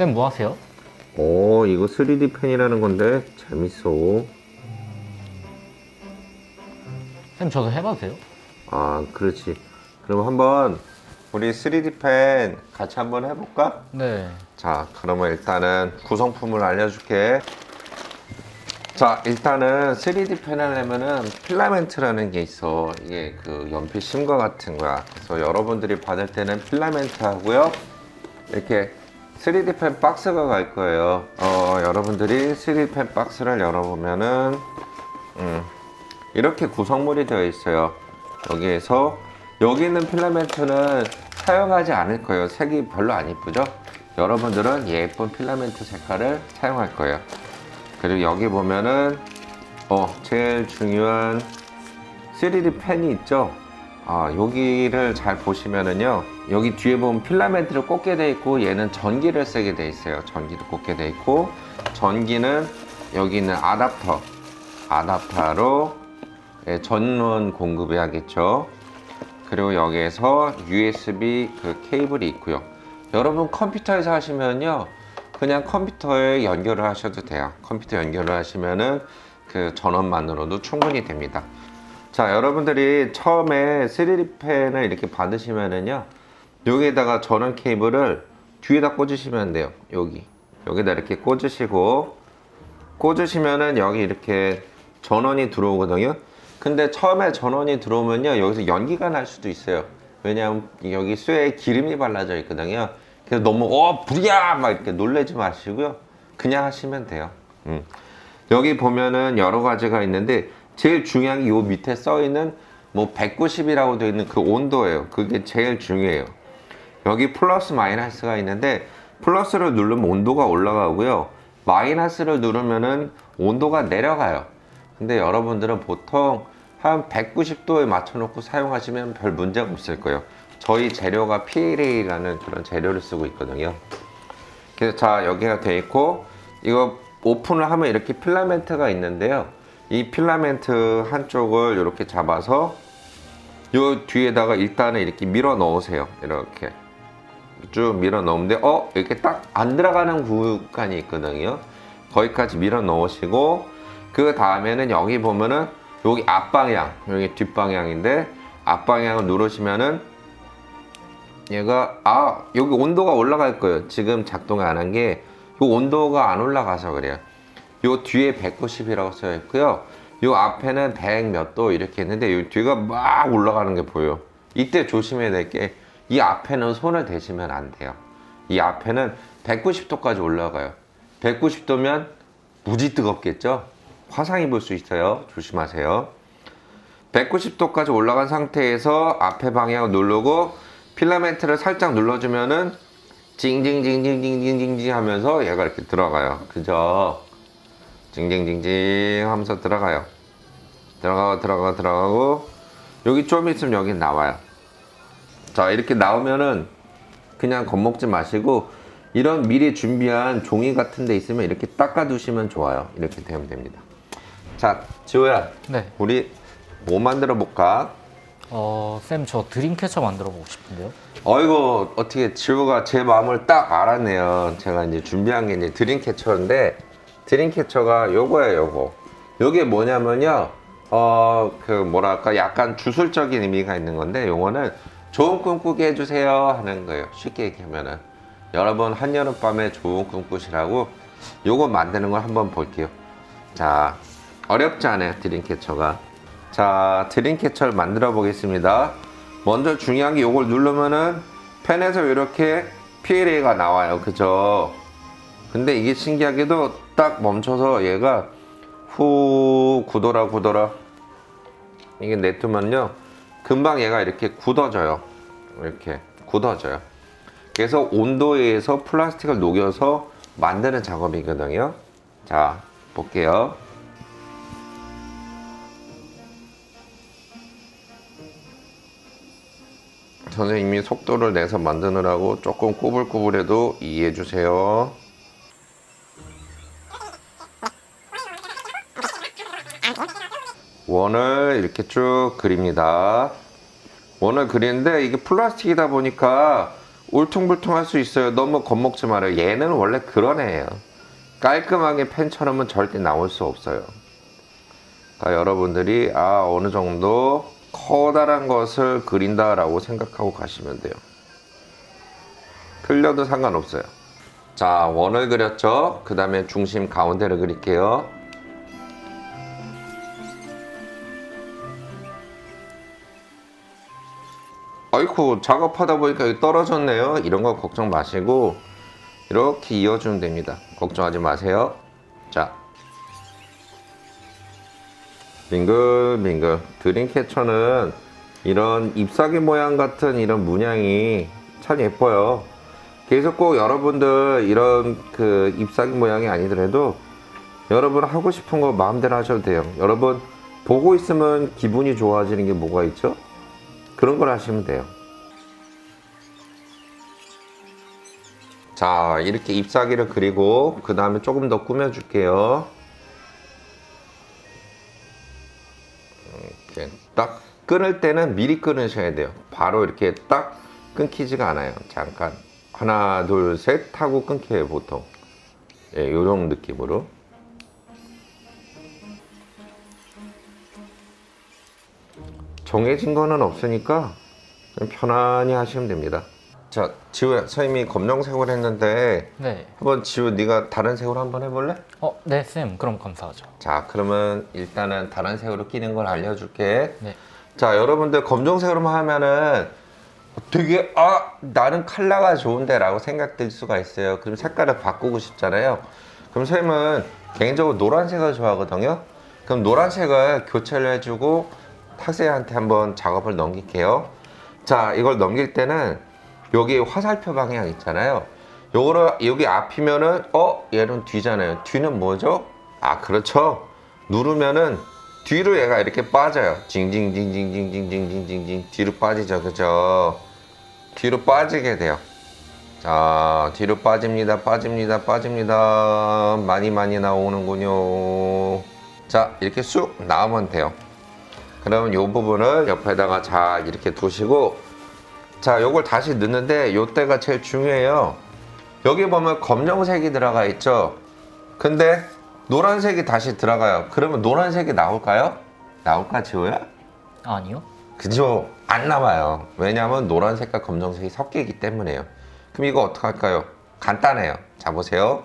쌤 뭐 하세요? 오, 이거 3D 펜이라는 건데 재밌어. 쌤 저도 해봐도 돼요? 아, 그렇지. 그럼 한번 우리 3D 펜 같이 한번 해볼까? 네. 자, 그러면 일단은 구성품을 알려줄게. 자, 일단은 3D 펜 하려면은 필라멘트라는 게 있어. 이게 그 연필 심과 같은 거야. 그래서 여러분들이 받을 때는 필라멘트 하고요. 이렇게 3D 펜 박스가 갈 거예요. 어, 여러분들이 3D 펜 박스를 열어보면은, 음, 이렇게 구성물이 되어 있어요. 여기에서, 여기 있는 필라멘트는 사용하지 않을 거예요. 색이 별로 안 이쁘죠? 여러분들은 예쁜 필라멘트 색깔을 사용할 거예요. 그리고 여기 보면은, 어, 제일 중요한 3D 펜이 있죠? 아, 여기를 잘 보시면은요. 여기 뒤에 보면 필라멘트를 꽂게 돼 있고 얘는 전기를 쓰게 돼 있어요. 전기를 꽂게 돼 있고 전기는 여기 있는 아답터 아답터로 예, 전원 공급이 하겠죠. 그리고 여기에서 USB 그 케이블이 있고요. 여러분 컴퓨터에서 하시면요. 그냥 컴퓨터에 연결을 하셔도 돼요. 컴퓨터 연결을 하시면은 그 전원만으로도 충분히 됩니다. 자, 여러분들이 처음에 3D 펜을 이렇게 받으시면은요. 여기에다가 전원 케이블을 뒤에다 꽂으시면 돼요. 여기. 여기다 이렇게 꽂으시고 꽂으시면은 여기 이렇게 전원이 들어오거든요. 근데 처음에 전원이 들어오면요. 여기서 연기가 날 수도 있어요. 왜냐하면 여기 쇠에 기름이 발라져 있거든요. 그래서 너무 어 불이야 막 이렇게 놀래지 마시고요. 그냥 하시면 돼요. 음. 여기 보면은 여러 가지가 있는데 제일 중요한 게요 밑에 써 있는 뭐 190이라고 되어 있는 그 온도예요. 그게 제일 중요해요. 여기 플러스 마이너스가 있는데 플러스를 누르면 온도가 올라가고요. 마이너스를 누르면은 온도가 내려가요. 근데 여러분들은 보통 한 190도에 맞춰놓고 사용하시면 별 문제가 없을 거예요. 저희 재료가 PLA라는 그런 재료를 쓰고 있거든요. 그래서 자 여기가 돼 있고 이거 오픈을 하면 이렇게 필라멘트가 있는데요. 이 필라멘트 한쪽을 이렇게 잡아서 요 뒤에다가 일단은 이렇게 밀어 넣으세요. 이렇게 쭉 밀어 넣으면 어 이렇게 딱 안 들어가는 구간이 있거든요. 거기까지 밀어 넣으시고 그 다음에는 여기 보면은 여기 앞방향 여기 뒷방향인데 앞방향을 누르시면은 얘가 아 여기 온도가 올라갈 거예요. 지금 작동 안 한게요 온도가 안 올라가서 그래요. 요 뒤에 190이라고 써 있고요. 요 앞에는 100 몇 도 이렇게 있는데 요 뒤가 막 올라가는 게 보여. 이때 조심해야 될 게 이 앞에는 손을 대시면 안 돼요. 이 앞에는 190도까지 올라가요. 190도면 무지 뜨겁겠죠? 화상 입을 수 있어요. 조심하세요. 190도까지 올라간 상태에서 앞에 방향을 누르고 필라멘트를 살짝 눌러주면은 징징징징징징징 하면서 얘가 이렇게 들어가요. 그죠? 징징징징 하면서 들어가요. 들어가고 들어가고 들어가고 여기 좀 있으면 여기 나와요. 자 이렇게 나오면은 그냥 겁먹지 마시고 이런 미리 준비한 종이 같은 데 있으면 이렇게 닦아 두시면 좋아요. 이렇게 되면 됩니다. 자 지호야 네. 우리 뭐 만들어 볼까? 어, 쌤 저 드림캐쳐 만들어 보고 싶은데요. 어이구 어떻게 지호가 제 마음을 딱 알았네요. 제가 이제 준비한 게 이제 드림캐쳐인데 드림캐쳐가 요거예요, 요거. 요게 뭐냐면요. 어, 그 뭐랄까 약간 주술적인 의미가 있는 건데 요거는 좋은 꿈 꾸게 해주세요 하는 거예요. 쉽게 얘기하면은 여러분 한여름 밤에 좋은 꿈 꾸시라고 요거 만드는 걸 한번 볼게요. 자, 어렵지 않아요, 드림캐쳐가. 자, 드림캐쳐를 만들어 보겠습니다. 먼저 중요한 게 요걸 누르면은 펜에서 이렇게 PLA가 나와요. 그죠? 근데 이게 신기하게도 딱 멈춰서 얘가 후 굳어라 굳어라. 이게 냅두면요 금방 얘가 이렇게 굳어져요. 이렇게 굳어져요. 그래서 온도에 의해서 플라스틱을 녹여서 만드는 작업이거든요. 자 볼게요. 선생님이 속도를 내서 만드느라고 조금 꾸불꾸불해도 이해해 주세요. 원을 이렇게 쭉 그립니다. 원을 그리는데 이게 플라스틱이다 보니까 울퉁불퉁할 수 있어요. 너무 겁먹지 말아요. 얘는 원래 그런 애예요. 깔끔하게 펜처럼은 절대 나올 수 없어요. 다 여러분들이 아 어느 정도 커다란 것을 그린다라고 생각하고 가시면 돼요. 틀려도 상관없어요. 자 원을 그렸죠. 그 다음에 중심 가운데를 그릴게요. 아이쿠 작업하다 보니까 여기 떨어졌네요. 이런 거 걱정 마시고 이렇게 이어주면 됩니다. 걱정하지 마세요. 자 빙글빙글 드림캐쳐는 이런 잎사귀 모양 같은 이런 문양이 참 예뻐요. 계속 꼭 여러분들 이런 그 잎사귀 모양이 아니더라도 여러분 하고 싶은 거 마음대로 하셔도 돼요. 여러분 보고 있으면 기분이 좋아지는 게 뭐가 있죠? 그런 걸 하시면 돼요. 자, 이렇게 잎사귀를 그리고 그 다음에 조금 더 꾸며 줄게요. 이렇게 딱 끊을 때는 미리 끊으셔야 돼요. 바로 이렇게 딱 끊기지가 않아요. 잠깐 하나, 둘, 셋 하고 끊겨요 보통. 예, 요런 느낌으로. 정해진 거는 없으니까 편안히 하시면 됩니다. 자, 지우야, 선생님이 검정색을 했는데 네. 한번 지우 네가 다른 색으로 한번 해볼래? 어, 네, 쌤. 그럼 감사하죠. 자, 그러면 일단은 다른 색으로 끼는 걸 알려줄게. 네. 자, 여러분들 검정색으로만 하면은 되게 아 나는 컬러가 좋은데라고 생각될 수가 있어요. 그럼 색깔을 바꾸고 싶잖아요. 그럼 선생님은 개인적으로 노란색을 좋아하거든요. 그럼 노란색을 교체를 해주고 학생한테 한번 작업을 넘길게요. 자, 이걸 넘길 때는 여기 화살표 방향 있잖아요. 요거를 여기 앞이면은 어 얘는 뒤잖아요. 뒤는 뭐죠? 아 그렇죠. 누르면은 뒤로 얘가 이렇게 빠져요. 징징징징징징징징징징 뒤로 빠지죠, 그죠? 뒤로 빠지게 돼요. 자, 뒤로 빠집니다, 빠집니다, 빠집니다. 많이 많이 나오는군요. 자, 이렇게 쑥 나오면 돼요. 그러면 이 부분을 옆에다가 자 이렇게 두시고 자 요걸 다시 넣는데 요때가 제일 중요해요. 여기 보면 검정색이 들어가 있죠? 근데 노란색이 다시 들어가요. 그러면 노란색이 나올까요? 나올까 지호야? 아니요. 그죠? 안 나와요. 왜냐하면 노란색과 검정색이 섞이기 때문에요. 그럼 이거 어떻게 할까요? 간단해요. 자 보세요.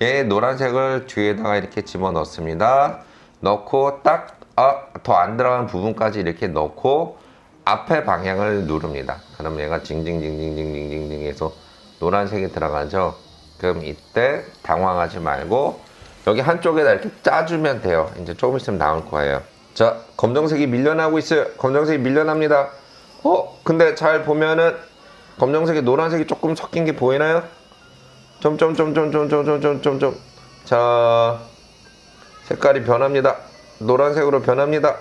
얘 노란색을 뒤에다가 이렇게 집어 넣습니다. 넣고 딱 아, 더 안 들어간 부분까지 이렇게 넣고 앞에 방향을 누릅니다. 그럼 얘가 징징징징징징징 해서 노란색이 들어가죠. 그럼 이때 당황하지 말고 여기 한쪽에다 이렇게 짜주면 돼요. 이제 조금 있으면 나올 거예요. 자 검정색이 밀려나고 있어요. 검정색이 밀려납니다. 어 근데 잘 보면은 검정색이 노란색이 조금 섞인 게 보이나요? 점점점점점점점점점. 자 색깔이 변합니다 노란색으로 변합니다.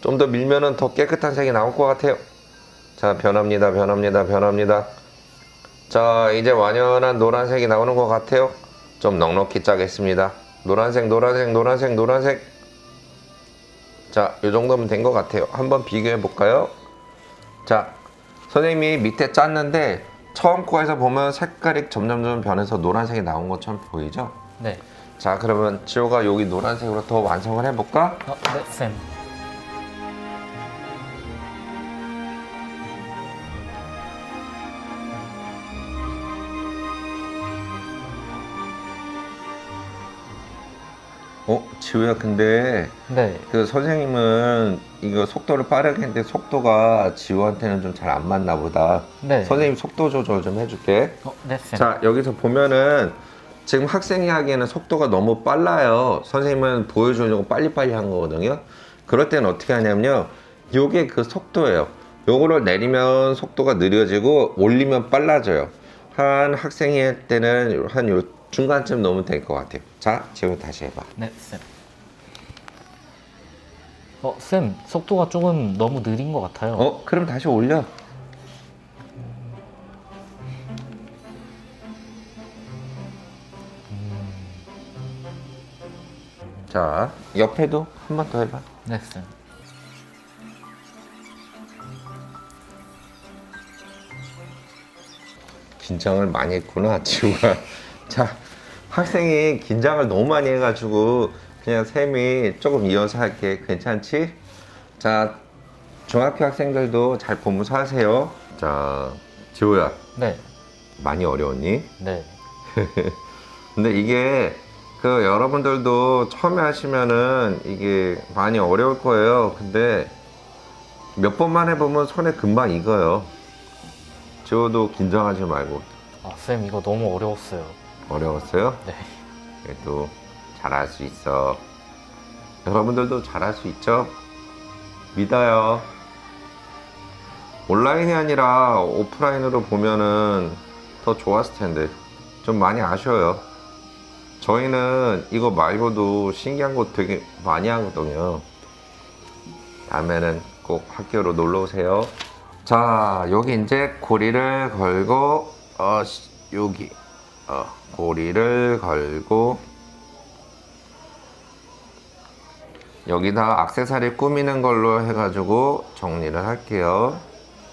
좀 더 밀면은 더 깨끗한 색이 나올 것 같아요. 자 변합니다 변합니다 변합니다. 자 이제 완연한 노란색이 나오는 것 같아요. 좀 넉넉히 짜겠습니다. 노란색 노란색 노란색 노란색. 자 이 정도면 된 것 같아요. 한번 비교해 볼까요? 자 선생님이 밑에 짰는데 처음 거에서 보면 색깔이 점점점 변해서 노란색이 나온 것처럼 보이죠? 네. 자 그러면 지호가 여기 노란색으로 더 완성을 해볼까 어, 네, 쌤. 어 지호야 근데 네. 그 선생님은 이거 속도를 빠르게 했는데 속도가 지호한테는 좀 잘 안 맞나 보다. 네. 선생님 속도 조절 좀 해줄게. 어, 네, 쌤. 자 여기서 보면은 지금 학생이 하기에는 속도가 너무 빨라요. 선생님은 보여주려고 빨리빨리 한 거거든요. 그럴 때는 어떻게 하냐면요. 요게 그 속도예요. 요거를 내리면 속도가 느려지고 올리면 빨라져요. 한 학생이 할 때는 한 요 중간쯤 넣으면 될 것 같아요. 자, 지호 다시 해봐. 네, 쌤. 어, 쌤, 속도가 조금 너무 느린 것 같아요. 어, 그럼 다시 올려. 자, 옆에도 한 번 더 해봐. 네, 쌤. 긴장을 많이 했구나 지우가 자 학생이 긴장을 너무 많이 해가지고 그냥 쌤이 조금 이어서 할게 괜찮지? 자 중학교 학생들도 잘 보면서 하세요 자 지우야 네, 많이 어려웠니? 네. 근데 이게 그 여러분들도 처음에 하시면은 이게 많이 어려울 거예요. 근데 몇 번만 해보면 손에 금방 익어요. 지호도 긴장하지 말고 아, 쌤 이거 너무 어려웠어요. 어려웠어요? 네. 그래도 잘할 수 있어. 여러분들도 잘할 수 있죠? 믿어요. 온라인이 아니라 오프라인으로 보면은 더 좋았을 텐데 좀 많이 아쉬워요. 저희는 이거 말고도 신기한 거 되게 많이 하거든요. 다음에는 꼭 학교로 놀러 오세요. 자, 여기 이제 고리를 걸고 어 시- 여기 어 고리를 걸고 여기다 악세사리 꾸미는 걸로 해가지고 정리를 할게요.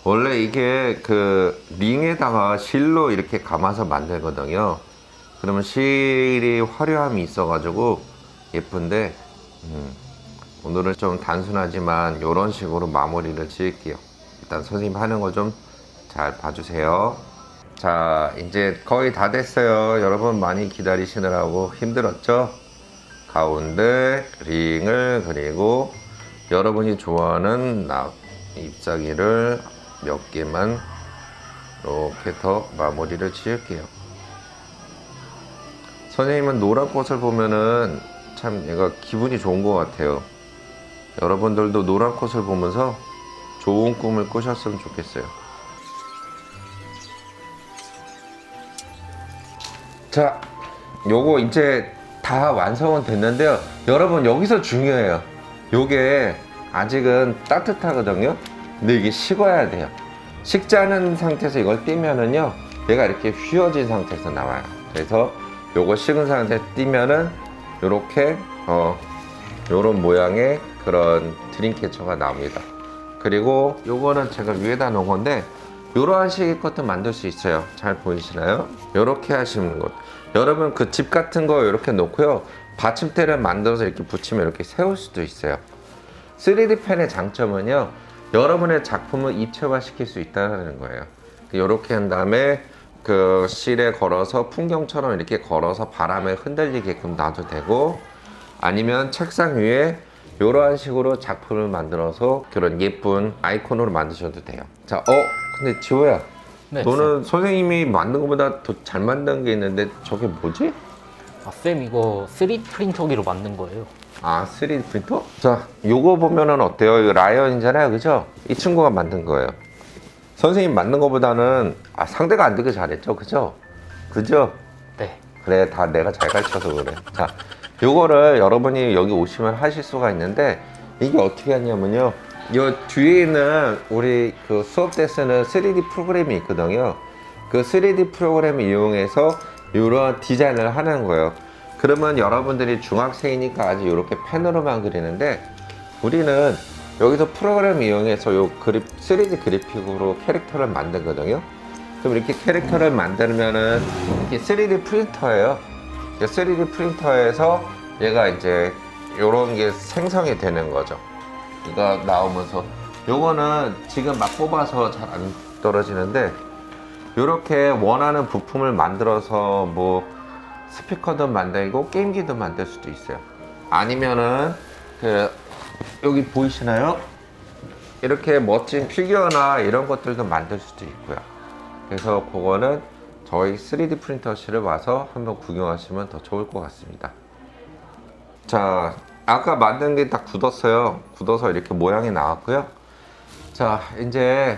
원래 이게 그 링에다가 실로 이렇게 감아서 만들거든요. 그러면 실이 화려함이 있어가지고 예쁜데 음, 오늘은 좀 단순하지만 이런 식으로 마무리를 지을게요. 일단 선생님 하는 거 좀 잘 봐주세요. 자, 이제 거의 다 됐어요. 여러분 많이 기다리시느라고 힘들었죠? 가운데 링을 그리고 여러분이 좋아하는 낙 잎사귀를 몇 개만 이렇게 더 마무리를 지을게요. 선생님은 노란 꽃을 보면은 참 얘가 기분이 좋은 것 같아요. 여러분들도 노란 꽃을 보면서 좋은 꿈을 꾸셨으면 좋겠어요. 자, 요거 이제 다 완성은 됐는데요. 여러분 여기서 중요해요. 요게 아직은 따뜻하거든요. 근데 이게 식어야 돼요. 식지 않은 상태에서 이걸 띄면은요, 얘가 이렇게 휘어진 상태에서 나와요. 그래서 요거 식은 상태에서 띄면은 요렇게 어 요런 모양의 그런 드림캐쳐가 나옵니다. 그리고 요거는 제가 위에다 놓은 건데 요러한 식의 것도 만들 수 있어요. 잘 보이시나요? 요렇게 하시는 것. 여러분 그 집 같은 거 이렇게 놓고요. 받침대를 만들어서 이렇게 붙이면 이렇게 세울 수도 있어요. 3D 펜의 장점은요. 여러분의 작품을 입체화 시킬 수 있다는 거예요. 이렇게 한 다음에 그 실에 걸어서 풍경처럼 이렇게 걸어서 바람에 흔들리게끔 놔도 되고 아니면 책상 위에 이러한 식으로 작품을 만들어서 그런 예쁜 아이콘으로 만드셔도 돼요. 자, 어, 근데 지호야, 네, 너는 선생님이 만든 것보다 더 잘 만든 게 있는데 저게 뭐지? 아, 쌤 이거 3D 프린터기로 만든 거예요. 아, 3D 프린터? 자, 요거 보면은 어때요? 이거 라이언이잖아요, 그죠? 이 친구가 만든 거예요. 선생님 만든 것보다는 아, 상대가 안 되게 잘했죠, 그죠? 그죠? 네. 그래, 다 내가 잘 가르쳐서 그래. 자, 요거를 여러분이 여기 오시면 하실 수가 있는데 이게 어떻게 하냐면요. 요 뒤에 있는 우리 그 수업 때 쓰는 3D 프로그램이 있거든요. 그 3D 프로그램을 이용해서 이런 디자인을 하는 거예요. 그러면 여러분들이 중학생이니까 아직 이렇게 펜으로만 그리는데 우리는 여기서 프로그램 이용해서 요 그립 3D 그래픽으로 캐릭터를 만들거든요. 그럼 이렇게 캐릭터를 만들면은 이렇게 3D 프린터예요. 3D 프린터에서 얘가 이제 요런 게 생성이 되는 거죠. 이거 나오면서 요거는 지금 막 뽑아서 잘 안 떨어지는데 요렇게 원하는 부품을 만들어서 뭐 스피커도 만들고 게임기도 만들 수도 있어요. 아니면은 그 여기 보이시나요? 이렇게 멋진 피규어나 이런 것들도 만들 수도 있고요. 그래서 그거는 저희 3D 프린터실을 와서 한번 구경하시면 더 좋을 것 같습니다. 자, 아까 만든 게 다 굳었어요. 굳어서 이렇게 모양이 나왔고요. 자, 이제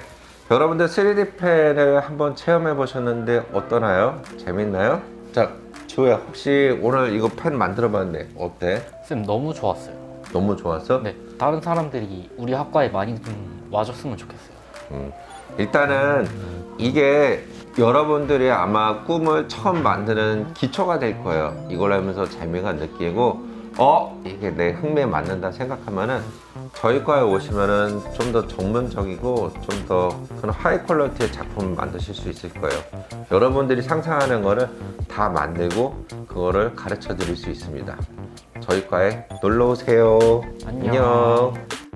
여러분들 3D 펜을 한번 체험해 보셨는데 어떠나요? 재밌나요? 자, 지호야, 혹시 오늘 이거 펜 만들어 봤는데 어때? 쌤 너무 좋았어요. 너무 좋았어? 네. 다른 사람들이 우리 학과에 많이 좀 와줬으면 좋겠어요. 음, 일단은 이게 여러분들이 아마 꿈을 처음 만드는 기초가 될 거예요. 이걸 하면서 재미가 느끼고 어 이게 내 흥미에 맞는다 생각하면은 저희 과에 오시면은 좀 더 전문적이고 좀 더 그런 하이 퀄리티의 작품을 만드실 수 있을 거예요. 여러분들이 상상하는 거를 다 만들고 그거를 가르쳐 드릴 수 있습니다. 저희 과에 놀러 오세요. 안녕. 안녕.